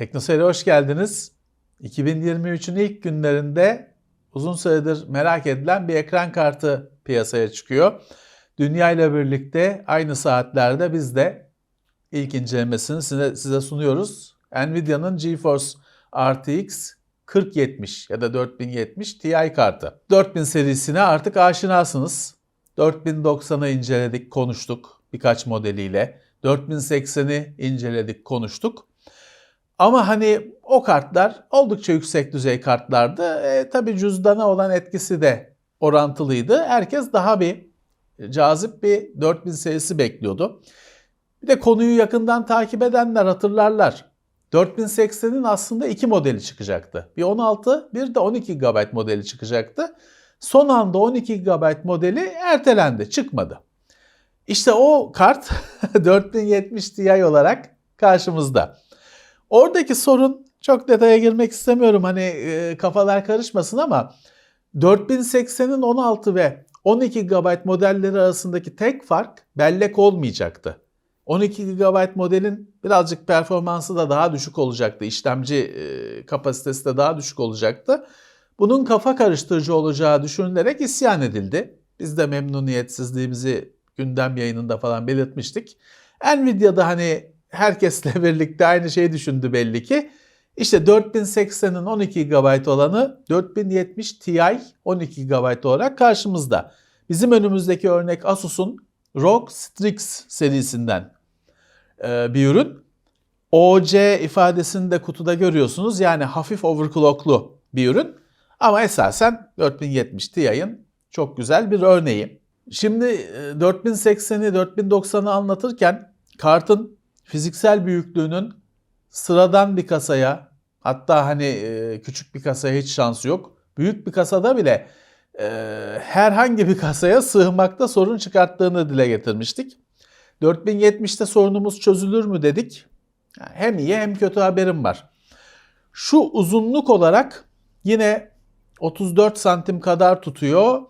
Teknoseyir'e hoş geldiniz. 2023'ün ilk günlerinde uzun süredir merak edilen bir ekran kartı piyasaya çıkıyor. Dünya ile birlikte aynı saatlerde biz de ilk incelemesini size, size sunuyoruz. Nvidia'nın GeForce RTX 4070 ya da 4070 Ti kartı. 4000 serisine artık aşinasınız. 4090'ı inceledik, konuştuk birkaç modeliyle. 4080'i inceledik, konuştuk. Ama hani o kartlar oldukça yüksek düzey kartlardı. E, tabii cüzdana olan etkisi de orantılıydı. Herkes daha bir cazip bir 4000 serisi bekliyordu. Bir de konuyu yakından takip edenler hatırlarlar. 4080'in aslında iki modeli çıkacaktı. Bir 16, bir de 12 GB modeli çıkacaktı. Son anda 12 GB modeli ertelendi, çıkmadı. İşte o kart 4070 Ti olarak karşımızda. Oradaki sorun çok detaya girmek istemiyorum hani e, kafalar karışmasın ama 4080'in 16 ve 12 GB modelleri arasındaki tek fark bellek olmayacaktı. 12 GB modelin birazcık performansı da daha düşük olacaktı. İşlemci e, kapasitesi de daha düşük olacaktı. Bunun kafa karıştırıcı olacağı düşünülerek isyan edildi. Biz de memnuniyetsizliğimizi gündem yayınında falan belirtmiştik. Nvidia'da hani herkesle birlikte aynı şeyi düşündü belli ki. İşte 4080'in 12 GB olanı 4070 Ti 12 GB olarak karşımızda. Bizim önümüzdeki örnek Asus'un ROG Strix serisinden e, bir ürün. OC ifadesini de kutuda görüyorsunuz. Yani hafif overclocklu bir ürün. Ama esasen 4070 Ti'nin çok güzel bir örneği. Şimdi 4080'i 4090'ı anlatırken kartın fiziksel büyüklüğünün sıradan bir kasaya hatta hani e, küçük bir kasaya hiç şansı yok. Büyük bir kasada bile e, herhangi bir kasaya sığmakta sorun çıkarttığını dile getirmiştik. 4070'te sorunumuz çözülür mü dedik. Hem iyi hem kötü haberim var. Şu uzunluk olarak yine 34 santim kadar tutuyor.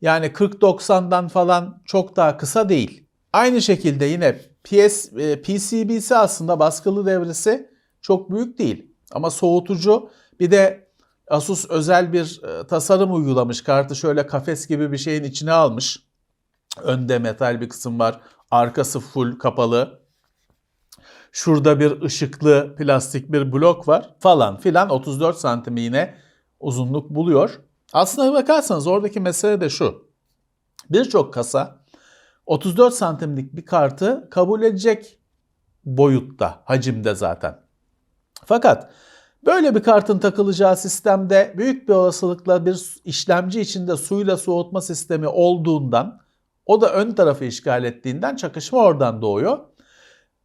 Yani 40-90'dan falan çok daha kısa değil. Aynı şekilde yine PS, PCB'si aslında baskılı devresi çok büyük değil. Ama soğutucu bir de Asus özel bir e, tasarım uygulamış. Kartı şöyle kafes gibi bir şeyin içine almış. Önde metal bir kısım var. Arkası full kapalı. Şurada bir ışıklı plastik bir blok var falan filan 34 santim yine uzunluk buluyor. Aslına bakarsanız oradaki mesele de şu. Birçok kasa 34 santimlik bir kartı kabul edecek boyutta, hacimde zaten. Fakat böyle bir kartın takılacağı sistemde büyük bir olasılıkla bir işlemci içinde suyla soğutma sistemi olduğundan o da ön tarafı işgal ettiğinden çakışma oradan doğuyor.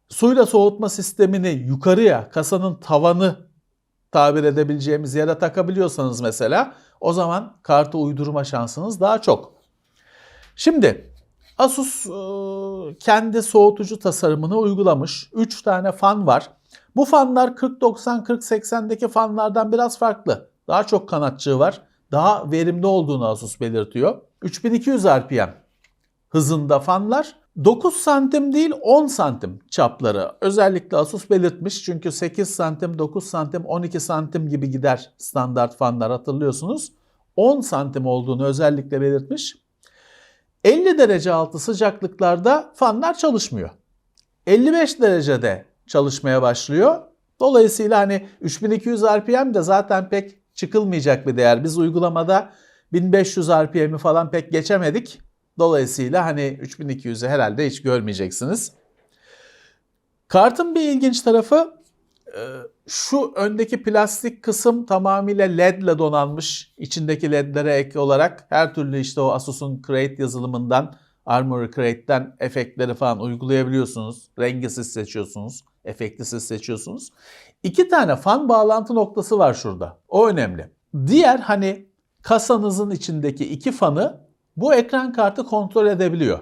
Suyla soğutma sistemini yukarıya kasanın tavanı tabir edebileceğimiz yere takabiliyorsanız mesela o zaman kartı uydurma şansınız daha çok. Şimdi Asus kendi soğutucu tasarımını uygulamış. 3 tane fan var. Bu fanlar 40-90-40-80'deki fanlardan biraz farklı. Daha çok kanatçığı var. Daha verimli olduğunu Asus belirtiyor. 3200 RPM hızında fanlar. 9 santim değil 10 santim çapları. Özellikle Asus belirtmiş çünkü 8 santim, 9 santim, 12 santim gibi gider standart fanlar hatırlıyorsunuz. 10 santim olduğunu özellikle belirtmiş. 50 derece altı sıcaklıklarda fanlar çalışmıyor. 55 derecede çalışmaya başlıyor. Dolayısıyla hani 3200 RPM de zaten pek çıkılmayacak bir değer. Biz uygulamada 1500 RPM'i falan pek geçemedik. Dolayısıyla hani 3200'ü herhalde hiç görmeyeceksiniz. Kartın bir ilginç tarafı şu öndeki plastik kısım tamamıyla LED ile donanmış. İçindeki LED'lere ek olarak her türlü işte o Asus'un Create yazılımından, Armoury Create'den efektleri falan uygulayabiliyorsunuz. Rengi siz seçiyorsunuz, efekti siz seçiyorsunuz. İki tane fan bağlantı noktası var şurada. O önemli. Diğer hani kasanızın içindeki iki fanı bu ekran kartı kontrol edebiliyor.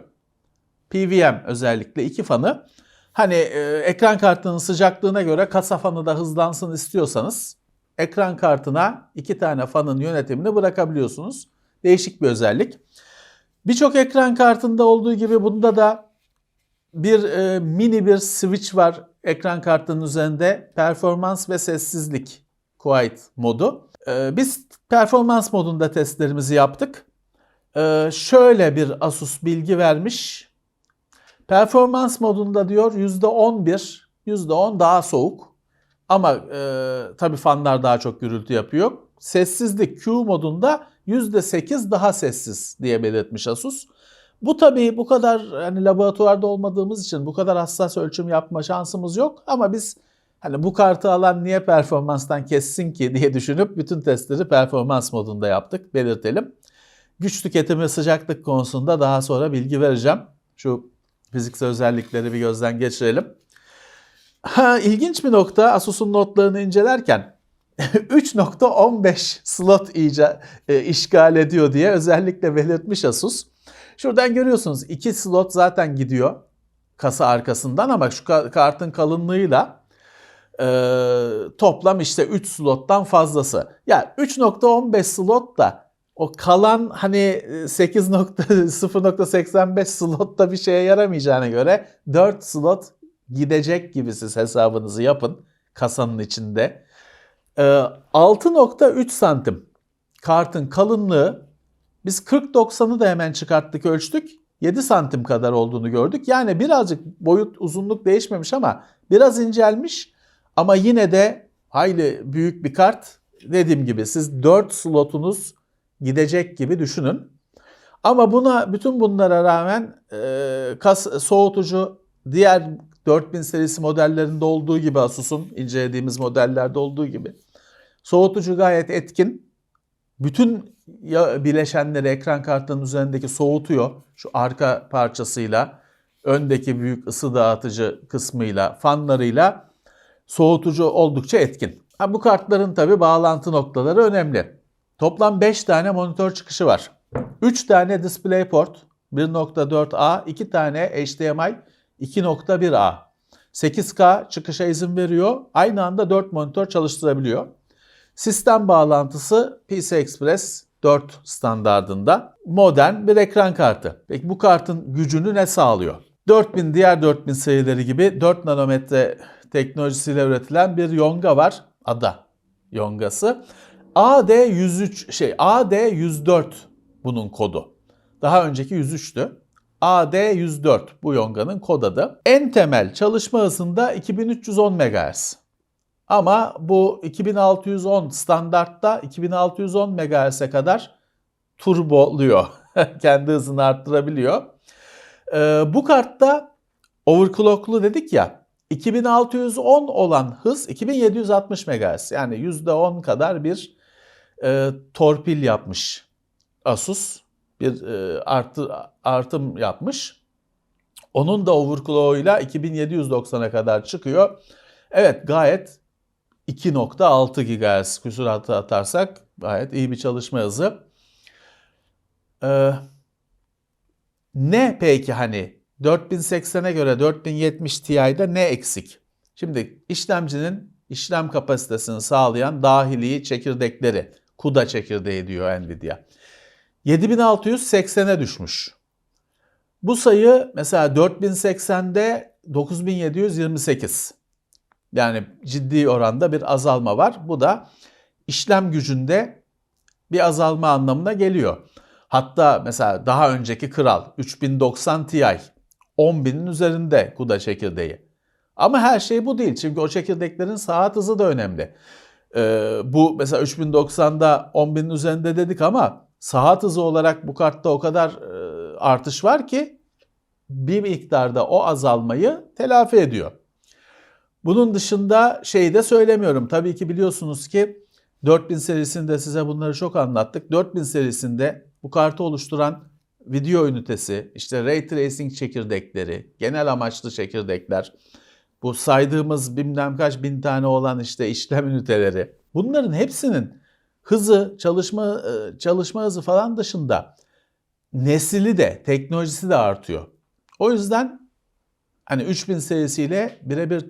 PVM özellikle iki fanı. Hani e, ekran kartının sıcaklığına göre kasa fanı da hızlansın istiyorsanız ekran kartına iki tane fanın yönetimini bırakabiliyorsunuz. Değişik bir özellik. Birçok ekran kartında olduğu gibi bunda da bir e, mini bir switch var. ekran kartının üzerinde performans ve sessizlik quiet modu. Ee, biz performans modunda testlerimizi yaptık. Ee, şöyle bir Asus bilgi vermiş. Performans modunda diyor %11, %10 daha soğuk. Ama e, tabii fanlar daha çok gürültü yapıyor. Sessizlik Q modunda %8 daha sessiz diye belirtmiş Asus. Bu tabii bu kadar hani laboratuvarda olmadığımız için bu kadar hassas ölçüm yapma şansımız yok ama biz hani bu kartı alan niye performanstan kessin ki diye düşünüp bütün testleri performans modunda yaptık belirtelim. Güç tüketimi sıcaklık konusunda daha sonra bilgi vereceğim. Şu fiziksel özellikleri bir gözden geçirelim. Ha, ilginç bir nokta Asus'un notlarını incelerken 3.15 slot ica, e, işgal ediyor diye özellikle belirtmiş Asus. Şuradan görüyorsunuz iki slot zaten gidiyor kasa arkasından ama şu kartın kalınlığıyla e, toplam işte 3 slottan fazlası. Ya yani 3.15 slot da o kalan hani 8.0.85 slotta bir şeye yaramayacağına göre 4 slot gidecek gibi siz hesabınızı yapın kasanın içinde. E, 6.3 santim kartın kalınlığı biz 40-90'ı da hemen çıkarttık ölçtük. 7 santim kadar olduğunu gördük. Yani birazcık boyut uzunluk değişmemiş ama biraz incelmiş. Ama yine de hayli büyük bir kart. Dediğim gibi siz 4 slotunuz gidecek gibi düşünün. Ama buna bütün bunlara rağmen e, kas soğutucu diğer 4000 serisi modellerinde olduğu gibi Asus'un incelediğimiz modellerde olduğu gibi soğutucu gayet etkin. Bütün bileşenleri ekran kartının üzerindeki soğutuyor. Şu arka parçasıyla, öndeki büyük ısı dağıtıcı kısmıyla, fanlarıyla soğutucu oldukça etkin. Ha, bu kartların tabi bağlantı noktaları önemli. Toplam 5 tane monitör çıkışı var. 3 tane DisplayPort 1.4A, 2 tane HDMI 2.1A. 8K çıkışa izin veriyor. Aynı anda 4 monitör çalıştırabiliyor. Sistem bağlantısı PCI Express 4 standardında modern bir ekran kartı. Peki bu kartın gücünü ne sağlıyor? 4000 diğer 4000 serileri gibi 4 nanometre teknolojisiyle üretilen bir yonga var. Ada yongası. AD103 şey AD104 bunun kodu. Daha önceki 103'tü. AD104 bu yonganın kod adı. En temel çalışma hızında 2310 MHz. Ama bu 2610 standartta 2610 MHz'e kadar turboluyor. Kendi hızını arttırabiliyor. Ee, bu kartta overclocklu dedik ya 2610 olan hız 2760 MHz. Yani %10 kadar bir e, torpil yapmış Asus. Bir e, artı artım yapmış. Onun da overclock'uyla 2790'a kadar çıkıyor. Evet gayet 2.6 GHz küsuratı atarsak gayet iyi bir çalışma hızı. Ee, ne peki hani 4080'e göre 4070 Ti'de ne eksik? Şimdi işlemcinin işlem kapasitesini sağlayan dahili çekirdekleri, CUDA çekirdeği diyor Nvidia. 7680'e düşmüş. Bu sayı mesela 4080'de 9728. Yani ciddi oranda bir azalma var. Bu da işlem gücünde bir azalma anlamına geliyor. Hatta mesela daha önceki kral 3090 Ti 10.000'in üzerinde CUDA çekirdeği. Ama her şey bu değil. Çünkü o çekirdeklerin saat hızı da önemli. Ee, bu mesela 3090'da 10.000'in üzerinde dedik ama saat hızı olarak bu kartta o kadar e, artış var ki bir miktarda o azalmayı telafi ediyor. Bunun dışında şey de söylemiyorum. Tabii ki biliyorsunuz ki 4000 serisinde size bunları çok anlattık. 4000 serisinde bu kartı oluşturan video ünitesi, işte ray tracing çekirdekleri, genel amaçlı çekirdekler, bu saydığımız bilmem kaç bin tane olan işte işlem üniteleri. Bunların hepsinin hızı, çalışma e, çalışma hızı falan dışında nesili de, teknolojisi de artıyor. O yüzden hani 3000 serisiyle birebir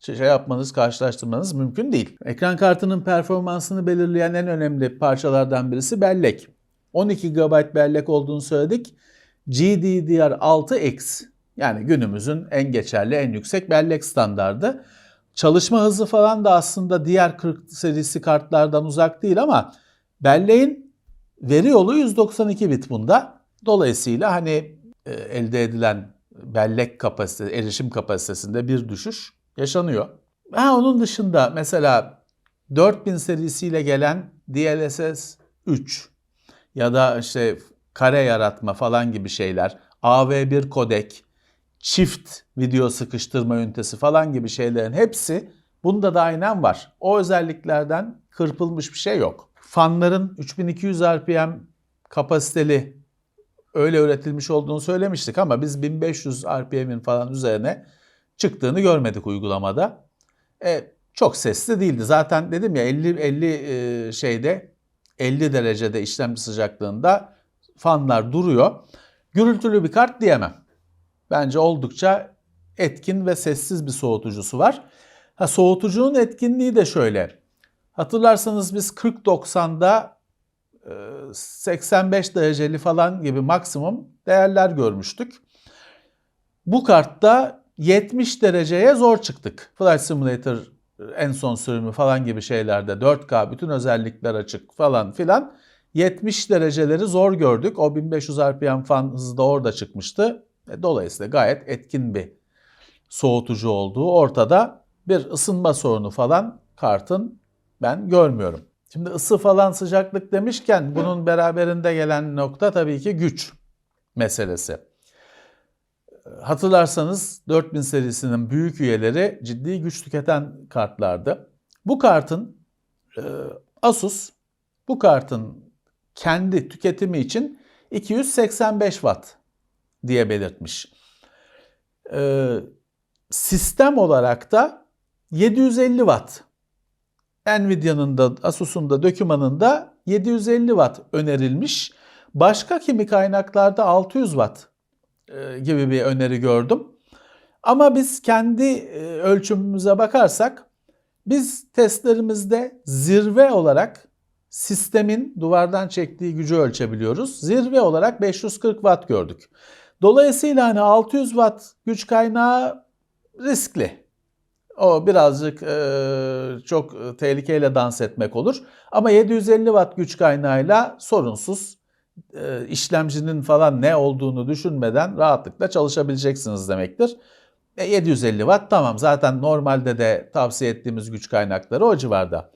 şey yapmanız, karşılaştırmanız mümkün değil. Ekran kartının performansını belirleyen en önemli parçalardan birisi bellek. 12 GB bellek olduğunu söyledik. GDDR6X Yani günümüzün en geçerli, en yüksek bellek standardı. Çalışma hızı falan da aslında diğer 40 serisi kartlardan uzak değil ama belleğin veri yolu 192 bit bunda. Dolayısıyla hani e, elde edilen bellek kapasitesi, erişim kapasitesinde bir düşüş yaşanıyor. Ha onun dışında mesela 4000 serisiyle gelen DLSS 3 ya da işte kare yaratma falan gibi şeyler, AV1 kodek, çift video sıkıştırma ünitesi falan gibi şeylerin hepsi bunda da aynen var. O özelliklerden kırpılmış bir şey yok. Fanların 3200 RPM kapasiteli öyle üretilmiş olduğunu söylemiştik ama biz 1500 RPM'in falan üzerine çıktığını görmedik uygulamada. E, çok sesli değildi. Zaten dedim ya 50 50 e, şeyde 50 derecede işlemci sıcaklığında fanlar duruyor. Gürültülü bir kart diyemem. Bence oldukça etkin ve sessiz bir soğutucusu var. Ha, soğutucunun etkinliği de şöyle. Hatırlarsanız biz 40-90'da 85 dereceli falan gibi maksimum değerler görmüştük. Bu kartta 70 dereceye zor çıktık. Flight Simulator en son sürümü falan gibi şeylerde 4K bütün özellikler açık falan filan 70 dereceleri zor gördük. O 1500 RPM fan hızı da orada çıkmıştı. E, dolayısıyla gayet etkin bir soğutucu olduğu ortada. Bir ısınma sorunu falan kartın ben görmüyorum. Şimdi ısı falan sıcaklık demişken bunun beraberinde gelen nokta tabii ki güç meselesi. Hatırlarsanız 4000 serisinin büyük üyeleri ciddi güç tüketen kartlardı. Bu kartın e, Asus bu kartın kendi tüketimi için 285 watt diye belirtmiş. E, sistem olarak da 750 watt. Nvidia'nın da Asus'un da dokümanında 750 watt önerilmiş. Başka kimi kaynaklarda 600 watt e, gibi bir öneri gördüm. Ama biz kendi e, ölçümümüze bakarsak biz testlerimizde zirve olarak sistemin duvardan çektiği gücü ölçebiliyoruz. Zirve olarak 540 watt gördük. Dolayısıyla hani 600 watt güç kaynağı riskli. O birazcık e, çok tehlikeyle dans etmek olur. Ama 750 watt güç kaynağıyla sorunsuz e, işlemcinin falan ne olduğunu düşünmeden rahatlıkla çalışabileceksiniz demektir. E, 750 watt tamam zaten normalde de tavsiye ettiğimiz güç kaynakları o civarda.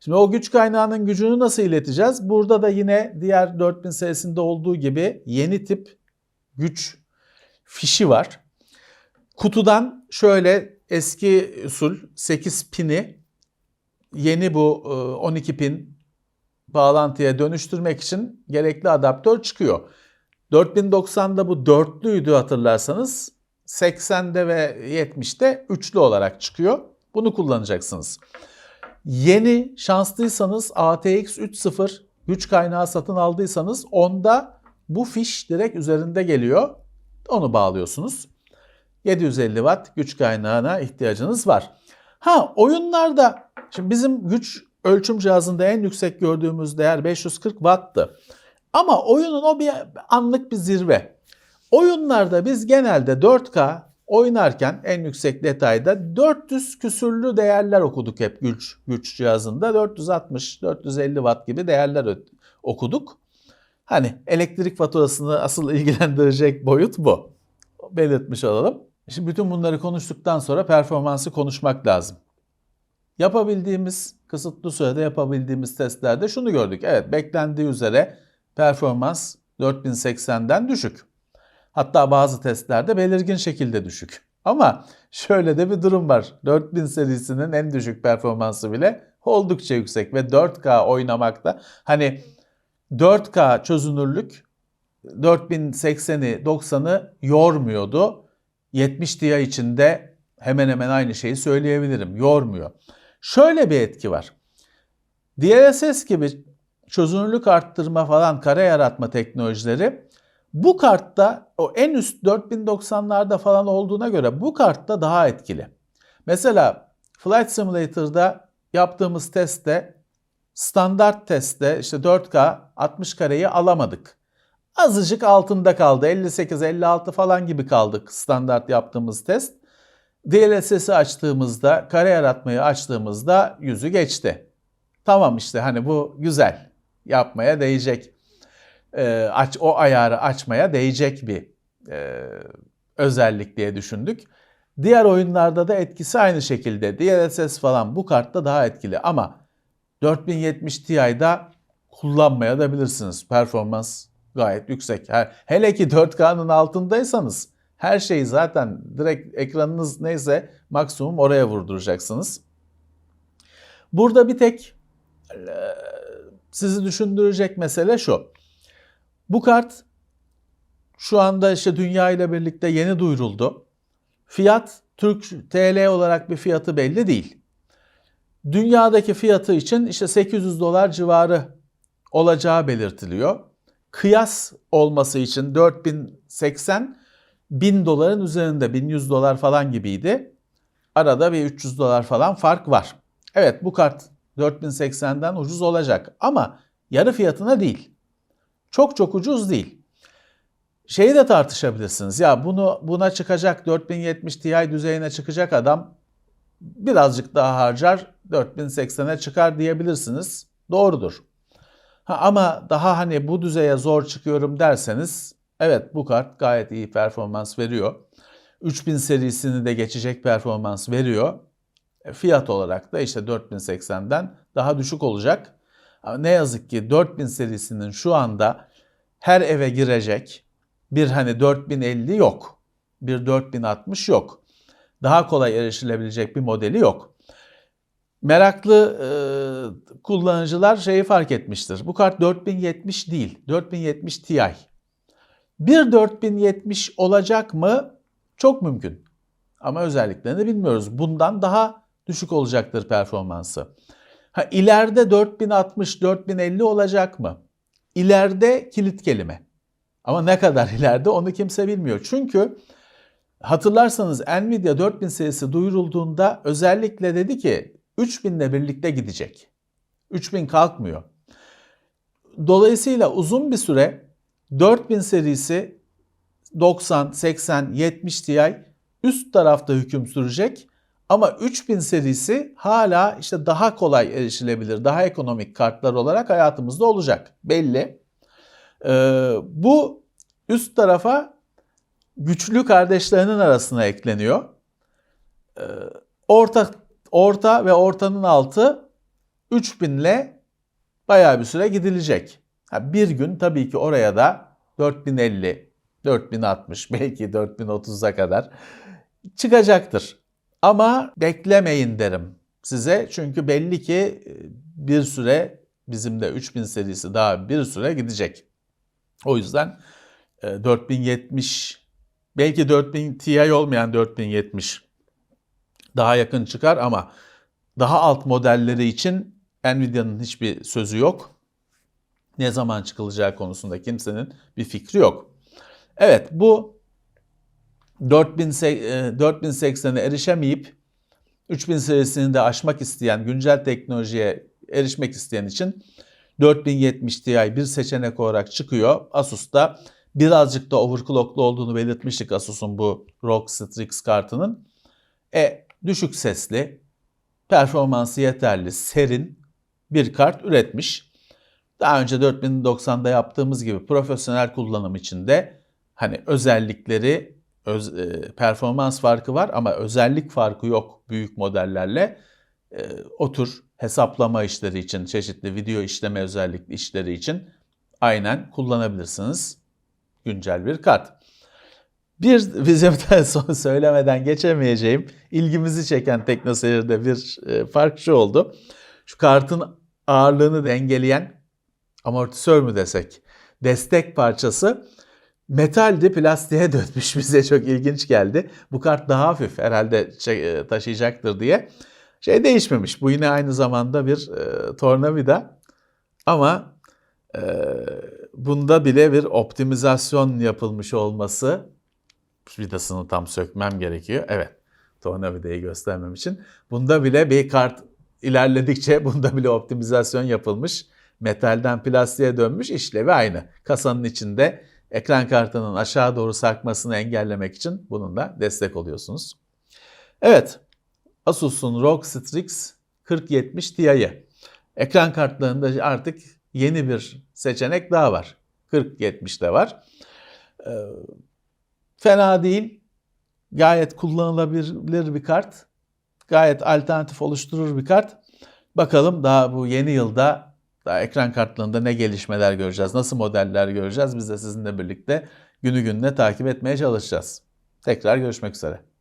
Şimdi o güç kaynağının gücünü nasıl ileteceğiz? Burada da yine diğer 4000 serisinde olduğu gibi yeni tip güç fişi var. Kutudan şöyle eski usul 8 pini yeni bu 12 pin bağlantıya dönüştürmek için gerekli adaptör çıkıyor. 4090'da bu dörtlüydü hatırlarsanız. 80'de ve 70'te üçlü olarak çıkıyor. Bunu kullanacaksınız. Yeni şanslıysanız ATX 3.0 güç kaynağı satın aldıysanız onda bu fiş direkt üzerinde geliyor. Onu bağlıyorsunuz. 750 watt güç kaynağına ihtiyacınız var. Ha oyunlarda şimdi bizim güç ölçüm cihazında en yüksek gördüğümüz değer 540 watt'tı. Ama oyunun o bir anlık bir zirve. Oyunlarda biz genelde 4K oynarken en yüksek detayda 400 küsürlü değerler okuduk hep güç, güç cihazında. 460, 450 watt gibi değerler okuduk. Hani elektrik faturasını asıl ilgilendirecek boyut bu. Belirtmiş olalım. Şimdi bütün bunları konuştuktan sonra performansı konuşmak lazım. Yapabildiğimiz, kısıtlı sürede yapabildiğimiz testlerde şunu gördük. Evet beklendiği üzere performans 4080'den düşük. Hatta bazı testlerde belirgin şekilde düşük. Ama şöyle de bir durum var. 4000 serisinin en düşük performansı bile oldukça yüksek ve 4K oynamakta hani 4K çözünürlük 4080'i 90'ı yormuyordu. 70 Ti içinde hemen hemen aynı şeyi söyleyebilirim. Yormuyor. Şöyle bir etki var. DLSS gibi çözünürlük arttırma falan kare yaratma teknolojileri bu kartta o en üst 4090'larda falan olduğuna göre bu kartta daha etkili. Mesela Flight Simulator'da yaptığımız testte standart testte işte 4K 60 kareyi alamadık. azıcık altında kaldı. 58-56 falan gibi kaldık standart yaptığımız test. DLSS'i açtığımızda, kare yaratmayı açtığımızda yüzü geçti. Tamam işte hani bu güzel. Yapmaya değecek. Ee, aç o ayarı açmaya değecek bir e, özellik diye düşündük. Diğer oyunlarda da etkisi aynı şekilde. DLSS falan bu kartta daha etkili ama 4070 Ti'de kullanmaya da bilirsiniz. Performans gayet yüksek. Hele ki 4K'nın altındaysanız her şeyi zaten direkt ekranınız neyse maksimum oraya vurduracaksınız. Burada bir tek sizi düşündürecek mesele şu. Bu kart şu anda işte dünya ile birlikte yeni duyuruldu. Fiyat Türk TL olarak bir fiyatı belli değil. Dünyadaki fiyatı için işte 800 dolar civarı olacağı belirtiliyor. Kıyas olması için 4080 1000 doların üzerinde 1100 dolar falan gibiydi. Arada bir 300 dolar falan fark var. Evet bu kart 4080'den ucuz olacak ama yarı fiyatına değil. Çok çok ucuz değil. Şeyi de tartışabilirsiniz. Ya bunu buna çıkacak 4070 Ti düzeyine çıkacak adam birazcık daha harcar 4080'e çıkar diyebilirsiniz. Doğrudur. Ha, ama daha hani bu düzeye zor çıkıyorum derseniz evet bu kart gayet iyi performans veriyor. 3000 serisini de geçecek performans veriyor. E, fiyat olarak da işte 4080'den daha düşük olacak. Ne yazık ki 4000 serisinin şu anda her eve girecek bir hani 4050 yok. Bir 4060 yok. Daha kolay erişilebilecek bir modeli yok. Meraklı e, kullanıcılar şeyi fark etmiştir. Bu kart 4070 değil, 4070 Ti. Bir 4070 olacak mı? Çok mümkün. Ama özelliklerini bilmiyoruz. Bundan daha düşük olacaktır performansı. Ha ileride 4060, 4050 olacak mı? İleride kilit kelime. Ama ne kadar ileride onu kimse bilmiyor. Çünkü hatırlarsanız Nvidia 4000 serisi duyurulduğunda özellikle dedi ki 3000 ile birlikte gidecek. 3000 kalkmıyor. Dolayısıyla uzun bir süre 4000 serisi 90, 80, 70 Ti üst tarafta hüküm sürecek. Ama 3000 serisi hala işte daha kolay erişilebilir, daha ekonomik kartlar olarak hayatımızda olacak. Belli. Ee, bu üst tarafa güçlü kardeşlerinin arasına ekleniyor. Ee, orta orta ve ortanın altı 3000 ile bayağı bir süre gidilecek. Bir gün tabii ki oraya da 4050, 4060 belki 4030'a kadar çıkacaktır. Ama beklemeyin derim size çünkü belli ki e, bir süre bizim de 3000 serisi daha bir süre gidecek. O yüzden 4070 e, belki 4000 Ti olmayan 4070 daha yakın çıkar ama daha alt modelleri için Nvidia'nın hiçbir sözü yok. Ne zaman çıkılacağı konusunda kimsenin bir fikri yok. Evet bu 4080'e erişemeyip 3000 serisini de aşmak isteyen, güncel teknolojiye erişmek isteyen için 4070 Ti bir seçenek olarak çıkıyor. Asus'ta birazcık da overclocklu olduğunu belirtmiştik Asus'un bu ROG Strix kartının. E düşük sesli, performansı yeterli, serin bir kart üretmiş. Daha önce 4090'da yaptığımız gibi profesyonel kullanım için de hani özellikleri öz, e, performans farkı var ama özellik farkı yok büyük modellerle. E, o hesaplama işleri için, çeşitli video işleme özellikli işleri için aynen kullanabilirsiniz. Güncel bir kart. Bir vizyonden sonra söylemeden geçemeyeceğim ilgimizi çeken teknoseyirde bir e, fark şu oldu. Şu kartın ağırlığını dengeleyen amortisör mü desek destek parçası metaldi plastiğe dönmüş bize çok ilginç geldi. Bu kart daha hafif herhalde şey, taşıyacaktır diye. Şey değişmemiş bu yine aynı zamanda bir e, tornavida ama e, bunda bile bir optimizasyon yapılmış olması vidasını tam sökmem gerekiyor. Evet tornavidayı göstermem için. Bunda bile bir kart ilerledikçe bunda bile optimizasyon yapılmış. Metalden plastiğe dönmüş işlevi aynı. Kasanın içinde ekran kartının aşağı doğru sarkmasını engellemek için bununla destek oluyorsunuz. Evet, Asus'un ROG Strix 4070 Ti'yi. Ekran kartlarında artık yeni bir seçenek daha var. 4070'de var. Ee, fena değil. Gayet kullanılabilir bir kart. Gayet alternatif oluşturur bir kart. Bakalım daha bu yeni yılda daha ekran kartlarında ne gelişmeler göreceğiz, nasıl modeller göreceğiz. Biz de sizinle birlikte günü gününe takip etmeye çalışacağız. Tekrar görüşmek üzere.